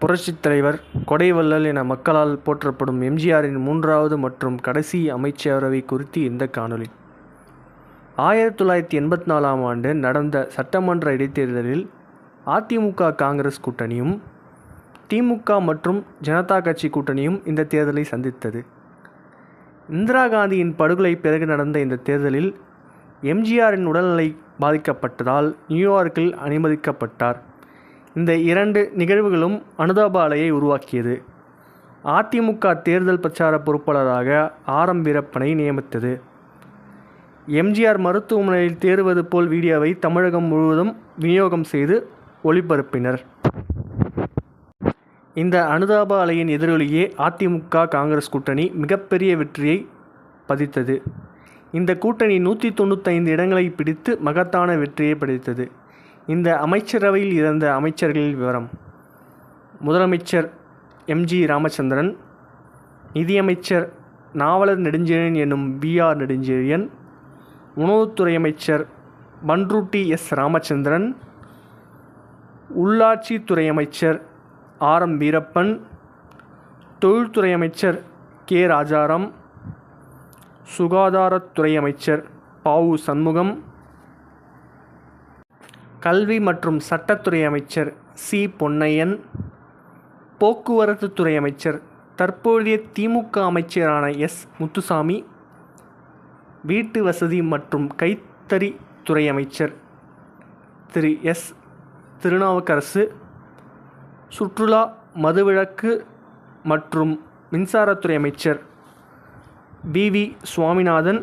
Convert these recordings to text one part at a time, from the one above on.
புரட்சித் தலைவர் கொடைவள்ளல் என மக்களால் போற்றப்படும் எம்ஜிஆரின் மூன்றாவது மற்றும் கடைசி அமைச்சரவை குறித்து இந்த காணொளி. ஆயிரத்தி தொள்ளாயிரத்தி எண்பத்தி நாலாம் ஆண்டு நடந்த சட்டமன்ற இடைத்தேர்தலில் அதிமுக காங்கிரஸ் கூட்டணியும் திமுக மற்றும் ஜனதா கட்சி கூட்டணியும் இந்த தேர்தலை சந்தித்தது. இந்திரா காந்தியின் படுகொலை பிறகு நடந்த இந்த தேர்தலில் எம்ஜிஆரின் உடல்நிலை பாதிக்கப்பட்டதால் நியூயார்க்கில் அனுமதிக்கப்பட்டார். இந்த இரண்டு நிகழ்வுகளும் அனுதாப அலையை உருவாக்கியது. அதிமுக தேர்தல் பிரச்சார பொறுப்பாளராக ஆரம் வீரப்பனை நியமித்தது. எம்ஜிஆர் மருத்துவமனையில் தேறுவது போல் வீடியோவை தமிழகம் முழுவதும் விநியோகம் செய்து ஒளிபரப்பினர். இந்த அனுதாப அலையின் எதிரொலியே அதிமுக காங்கிரஸ் கூட்டணி மிகப்பெரிய வெற்றியை பதித்தது. இந்த கூட்டணி நூற்றி தொண்ணூத்தைந்து இடங்களை பிடித்து மகத்தான வெற்றியை படைத்தது. இந்த அமைச்சரவையில் இருந்த அமைச்சர்களில் விவரம். முதலமைச்சர் எம்ஜி ராமச்சந்திரன் நிதியமைச்சர் நாவலர் நெடுஞ்செழியன் என்னும் பிஆர் நெடுஞ்செழியன் உணவுத்துறை அமைச்சர் பன்ருட்டி எஸ். ராமச்சந்திரன் உள்ளாட்சித்துறை அமைச்சர் ஆர். எம். வீரப்பன் தொழில்துறை அமைச்சர் கே. ராஜாராம் சுகாதாரத்துறை அமைச்சர் பாவு சண்முகம் கல்வி மற்றும் சட்டத்துறை அமைச்சர் சி. பொன்னையன் போக்குவரத்து துறை அமைச்சர் தற்போதைய திமுக அமைச்சரான எஸ். முத்துசாமி வீட்டு வசதி மற்றும் கைத்தறி துறை அமைச்சர் திரு. எஸ். திருநாவுக்கரசு சுற்றுலா மதுவிலக்கு மற்றும் மின்சாரத்துறை அமைச்சர் பி வி. சுவாமிநாதன்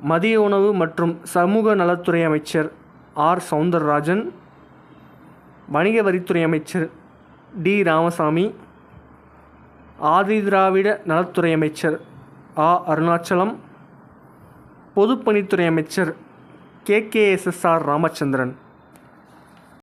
மதிய உணவு மற்றும் சமூக நலத்துறை அமைச்சர் ஆர். சவுந்தரராஜன் வணிக வரித்துறை அமைச்சர் டி. ராமசாமி ஆதிதிராவிட நலத்துறை அமைச்சர் ஆ. அருணாச்சலம் பொதுப்பணித்துறை அமைச்சர் K. K. S. S. R. Ramachandran.